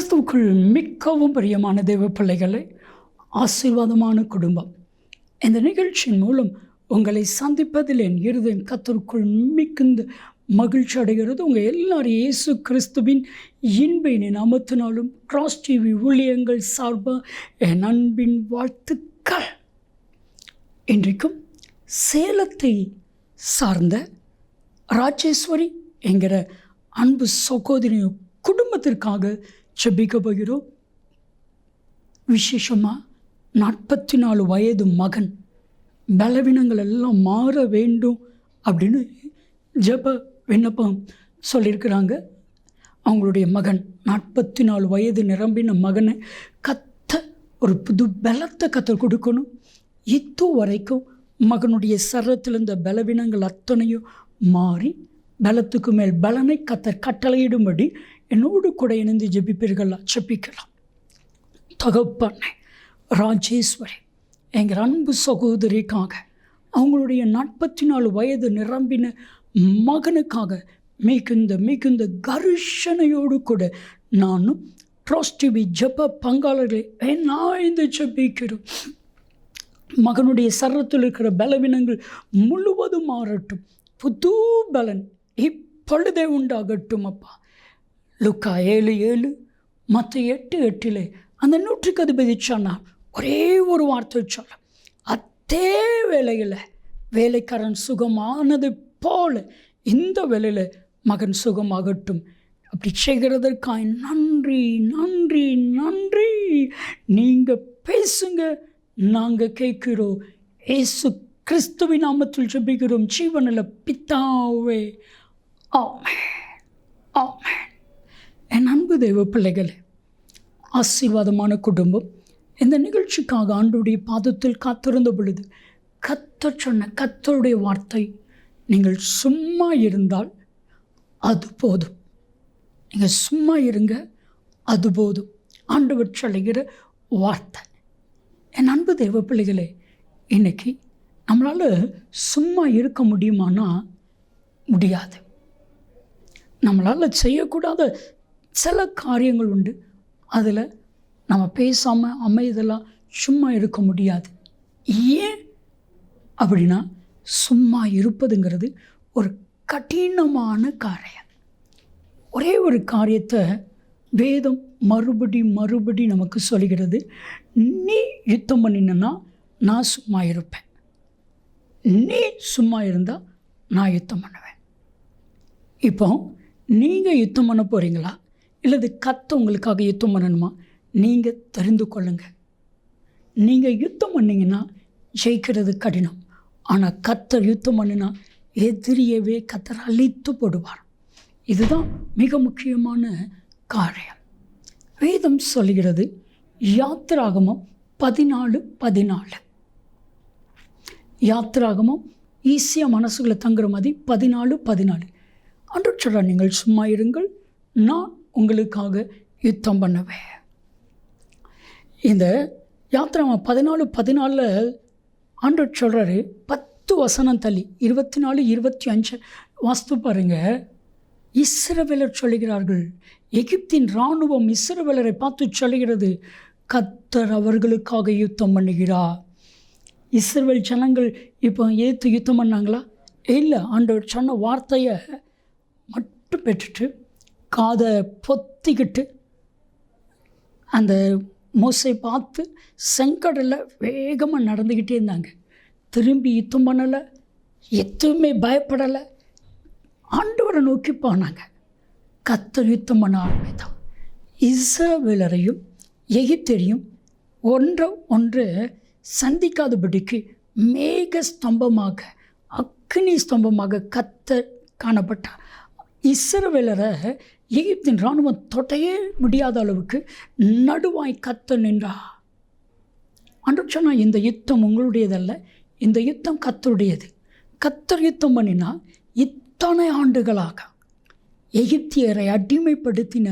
கிறிஸ்துவுக்குள் மிகவும் பிரியமான தேவ பிள்ளைகளை ஆசீர்வாதமான குடும்பம். இந்த நிகழ்ச்சியின் மூலம் உங்களை சந்திப்பதில் என் இருதயம் கத்தருக்குள் மிகுந்த மகிழ்ச்சி அடைகிறது. உங்கள் எல்லாரும் இயேசு கிறிஸ்துவின் இன்பின் அமர்த்தினாலும் கிராஸ் டிவி ஊழியங்கள் சார்பாக என் அன்பின் வாழ்த்துக்கள். இன்றைக்கும் சேலத்தை சார்ந்த ராஜேஸ்வரி என்கிற அன்பு சகோதரி குடும்பத்திற்காக செபிக்க போகிறோம் விசேஷமாக நாற்பத்தி நாலு வயது மகன். பலவீனங்கள் எல்லாம் மாற வேண்டும் அப்படின்னு ஜெப விண்ணப்பம் சொல்லியிருக்கிறாங்க. அவங்களுடைய மகன் நாற்பத்தி நாலு வயது நிரம்பின மகனை கத்த ஒரு புது பலத்தை கத்த கொடுக்கணும். இத்தோ வரைக்கும் மகனுடைய சரத்தில் இருந்த பலவீனங்கள் அத்தனையும் மாறி பலத்துக்கு மேல் பலனை கத்தர் கட்டளையிடும்படி என்னோடு கூட இணைந்து ஜெபிப்பீர்களா? ஜெபிக்கலாம். தகப்பண்ணை ராஜேஸ்வரி எங்கள் அன்பு சகோதரிக்காக அவங்களுடைய நாற்பத்தி நாலு வயது நிரம்பின மகனுக்காக மிகுந்த மிகுந்த கர்ஷனையோடு கூட நானும் ட்ரோஸ்டிவி ஜப்ப பங்காளர்களை நான் ஜபிக்கிறோம். மகனுடைய சரத்தில் இருக்கிற பலவீனங்கள் முழுவதும் மாறட்டும். புது பலன் இப்பொழுதே உண்டாகட்டும் அப்பா. லுக்கா ஏழு ஏழு மற்ற எட்டு எட்டிலே அந்த நூற்றுக்கு அதிபதி சொன்னான் ஒரே ஒரு வார்த்தை சொல்ல அதே வேலையில் வேலைக்காரன் சுகமானது போல இந்த வேலையில் மகன் சுகமாகட்டும். அப்படி செய்கிறதற்காய் நன்றி நன்றி நன்றி. நீங்கள் பேசுங்க நாங்கள் கேட்கிறோம். ஏசு கிறிஸ்துவின் நாமத்தில் ஜெபிக்கிறோம். ஜீவனில் பித்தாவே ஆமே ஆமே என் அன்பு தெய்வ பிள்ளைகளே ஆசீர்வாதமான குடும்பம். இந்த நிகழ்ச்சிக்காக ஆண்டுடைய பாதத்தில் காத்திருந்த பொழுது கத்த சொன்ன கத்தருடைய வார்த்தை நீங்கள் சும்மா இருந்தால் அது போதும். நீங்கள் சும்மா இருங்க அது போதும். ஆண்டவர் சொல்லுகிற வார்த்தை. என் அன்பு தெய்வ பிள்ளைகளே இன்னைக்கு நம்மளால் சும்மா இருக்க முடியுமானா முடியாது. நம்மளால் செய்யக்கூடாத சில காரியங்கள் உண்டு. அதில் நம்ம பேசாமல் அமைதலாக சும்மா இருக்க முடியாது. ஏன் அப்படின்னா சும்மா இருப்பதுங்கிறது ஒரு கடினமான காரியம். ஒரே ஒரு காரியத்தை வேதம் மறுபடி மறுபடி நமக்கு சொல்கிறது நீ யுத்தம் பண்ணினன்னா நான் சும்மா இருப்பேன். நீ சும்மா இருந்தால் நான் யுத்தம் பண்ணுவேன். இப்போ நீங்கள் யுத்தம் பண்ண போகிறீங்களா இல்லது கத்த உங்களுக்காக யுத்தம் பண்ணணுமா? நீங்கள் தெரிந்து கொள்ளுங்கள் நீங்கள் யுத்தம் பண்ணிங்கன்னா ஜெயிக்கிறது கடினம். ஆனால் கத்தர் யுத்தம் பண்ணினா எதிரியவே கத்தர் அழித்து போடுவார். இதுதான் மிக முக்கியமான காரியம். வேதம் சொல்கிறது யாத்திராகமம் பதினாலு பதினாலு. யாத்திராகமம் ஈஸியாக மனசுகளை தங்குற மாதிரி பதினாலு பதினாலு. அன்று சொல்கிறார் நீங்கள் சும்மா இருங்கள். நான் உங்களுக்காக யுத்தம் பண்ணுவேன் இந்த யாத்திரை பதினாலு பதினாலில் ஆண்டு சொல்கிறாரு பத்து வசனம் தள்ளி இருபத்தி நாலு இருபத்தி அஞ்சு வாஸ்து பாருங்கள் இஸ்ரவேலர் சொல்கிறார்கள் எகிப்தின் இராணுவம் இஸ்ரவேலரை பார்த்து சொல்லுகிறது கத்தர் அவர்களுக்காக யுத்தம் பண்ணுகிறார். இஸ்ரவேல் ஜனங்கள் இப்போ ஏற்று யுத்தம் பண்ணாங்களா? இல்லை ஆண்டவர் சொன்ன வார்த்தையை மட்டும் பெற்றுட்டு காதை பொத்திக்கிட்டு அந்த மோசை பார்த்து செங்கடலில் வேகமாக நடந்துக்கிட்டே இருந்தாங்க. திரும்பி யுத்தம் பண்ணலை எதுவுமே பயப்படலை. ஆண்டவரை நோக்கி போனாங்க. கத்தர் யுத்தம் பண்ண ஆரம்பித்தான் இஸ்ரவேலரையும் எகிப்தரையும் ஒன்றை ஒன்று சந்திக்காதபடிக்கு மேக ஸ்தம்பமாக அக்னி ஸ்தம்பமாக கத்தர் காணப்பட்டார். இஸ்ரவேலரை எகிப்தின் இராணுவம் தொட்டையே முடியாத அளவுக்கு நடுவாய் கத்த நின்றா அன்று சொன்னால் இந்த யுத்தம் உங்களுடையதல்ல இந்த யுத்தம் கத்தருடையது கத்தர் யுத்தம் பண்ணினா இத்தனை ஆண்டுகளாக எகிப்தியரை அடிமைப்படுத்தின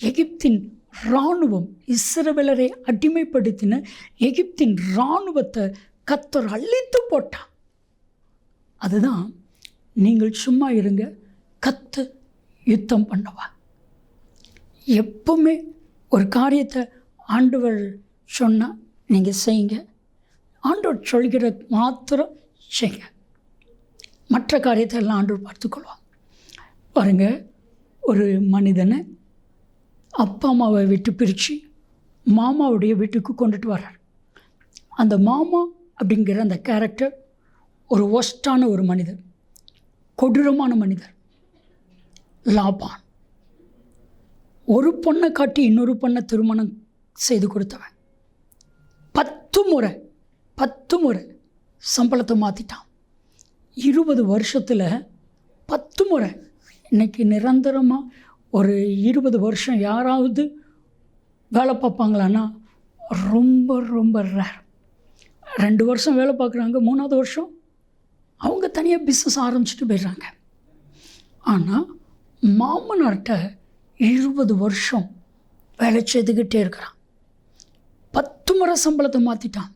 எகிப்தின் இராணுவம் இஸ்ரவேலரை அடிமைப்படுத்தின எகிப்தின் இராணுவத்தை கத்தர் அழித்து போட்டான் அதுதான் நீங்கள் சும்மா இருங்க கத்து யுத்தம் பண்ணவா எப்பவுமே ஒரு காரியத்தை ஆண்டவர் சொன்னால் நீங்கள் செய்யுங்க. ஆண்டவர் சொல்கிறது மாத்திரம் செய்யுங்க. மற்ற காரியத்தை எல்லாம் ஆண்டவர் பார்த்துக்கொள்வான் பாருங்கள் ஒரு மனிதனை அப்பா அம்மாவை விட்டு பிரித்து மாமாவுடைய வீட்டுக்கு கொண்டுட்டு வர்றார். அந்த மாமா அப்படிங்கிற அந்த கேரக்டர் ஒரு ஒஸ்டான ஒரு மனிதர். கொடூரமான மனிதர். லாபான். ஒரு பொண்ணை காட்டி இன்னொரு பொண்ணை திருமணம் செய்து கொடுத்தவன். பத்து முறை பத்து முறை சம்பளத்தை மாற்றிட்டான் இருபது வருஷத்தில் பத்து முறை இன்னைக்கு நிரந்தரமாக ஒரு இருபது வருஷம் யாராவது வேலை பார்ப்பாங்களான்னா ரொம்ப ரொம்ப ரேர் ரெண்டு வருஷம் வேலை பார்க்குறாங்க மூணாவது வருஷம் அவங்க தனியாக பிஸ்னஸ் ஆரம்பிச்சுட்டு போயிடுறாங்க. ஆனால் மாமனார்கிட்ட இருபது வருஷம் வேலை செய்துக்கிட்டே இருக்கிறான். பத்து முறை சம்பளத்தை மாற்றிட்டான்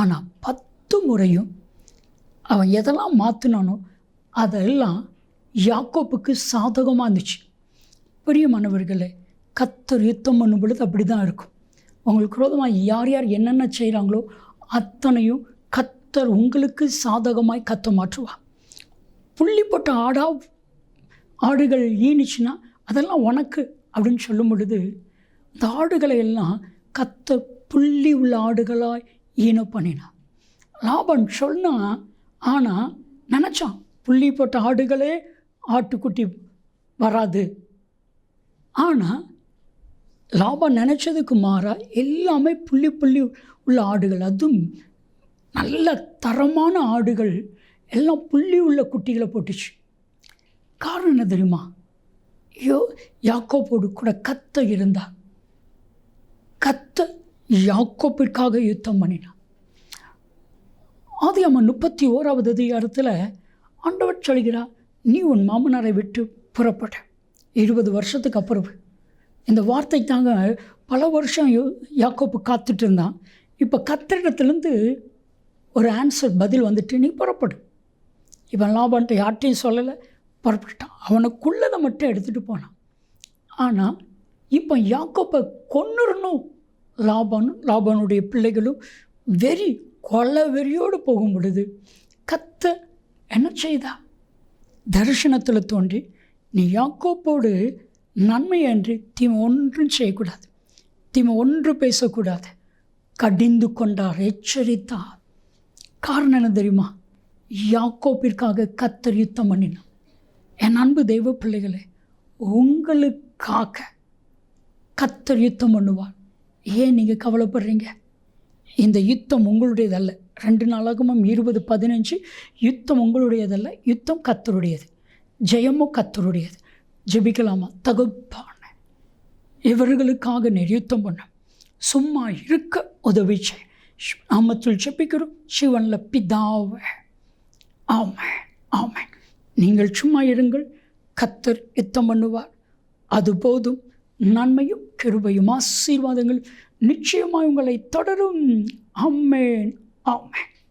ஆனால் பத்து முறையும் அவன் எதெல்லாம் மாற்றினானோ அதெல்லாம் யாக்கோப்புக்கு சாதகமாக இருந்துச்சு. பெரிய மாணவர்களே கத்தர் யுத்தம் பண்ணும் பொழுது அப்படி தான் இருக்கும். உங்களுக்கு விரோதமாக யார் யார் என்னென்ன செய்கிறாங்களோ அத்தனையும் கத்தர் உங்களுக்கு சாதகமாய் கத்த மாற்றுவார் புள்ளி போட்ட ஆடா ஆடுகள் ஈனிச்சுன்னா அதெல்லாம் உனக்கு அப்படின்னு சொல்லும் பொழுது இந்த ஆடுகளை எல்லாம் கத்த புள்ளி உள்ள ஆடுகளாய் ஈன பண்ணினான் லாபன் சொன்னான் ஆனால் நினச்சான் புள்ளி போட்ட ஆடுகளே ஆட்டுக்குட்டி வராது. ஆனால் லாபம் நினச்சதுக்கு மாறாக எல்லாமே புள்ளி புள்ளி உள்ள ஆடுகள் அதுவும் நல்ல தரமான ஆடுகள் எல்லாம் புள்ளி உள்ள குட்டிகளை போட்டுச்சு. காரணம் என்ன தெரியுமா? யோ யாக்கோப்போடு கூட கத்த இருந்தார் கத்த யாக்கோப்பிற்காக யுத்தம் பண்ணினான் ஆதி அம்மா முப்பத்தி ஓராவது அதிகாரத்தில் ஆண்டவர் சொல்கிறார் நீ உன் மாமனாரை விட்டு புறப்பட. இருபது வருஷத்துக்கு அப்புறம் இந்த வார்த்தை தாங்க பல வருஷம் யோ யாக்கோப்பு காத்துட்டு இருந்தான். இப்போ கத்திரிடத்துலேருந்து ஒரு ஆன்சர் பதில் வந்துட்டு நீ புறப்படு. இவன் லாபன்ட்டு யார்ட்டையும் சொல்லலை. புறப்பட்டான் அவனுக்குள்ளதை மட்டும் எடுத்துகிட்டு போனான். ஆனால் இப்போ யாக்கோப்பை கொன்னுடணும் லாபானும் லாபானுடைய பிள்ளைகளும் வெறி கொலை வெறியோடு போகும் பொழுது கத்த என்ன செய்தா? தரிசனத்தில் தோன்றி நீ யாக்கோப்போடு நன்மை என்று தீமை ஒன்றும் செய்யக்கூடாது. தீமை ஒன்று பேசக்கூடாது. கடிந்து கொண்டார் எச்சரித்தார். காரணம் என்ன தெரியுமா? யாக்கோப்பிற்காக கத்தர் யுத்தம் பண்ணினான் என் அன்பு தெய்வ பிள்ளைகளே உங்களுக்காக கத்தர் யுத்தம் பண்ணுவார். ஏன் நீங்கள் கவலைப்படுறீங்க? இந்த யுத்தம் உங்களுடையதல்ல. ரெண்டு நாளாகமும் இருபது பதினஞ்சு யுத்தம் உங்களுடையதல்ல. யுத்தம் கத்தருடையது. ஜெயமும் கத்தருடையது. ஜெபிக்கலாமா? தகுப்பான இவர்களுக்காக நீர் யுத்தம் பண்ண. சும்மா இருக்க உதவி செய். நாமத்தில் ஜெபிக்கிறோம். சிவனில் பிதாவை. ஆமாம் ஆமாம் நீங்கள் சும்மா இருங்கள். கத்தர் யுத்தம் பண்ணுவார். அது போதும். நன்மையும் கிருபையும் ஆசீர்வாதங்கள் நிச்சயமாக உங்களை தொடரும். அம்மேன் ஆமேன்.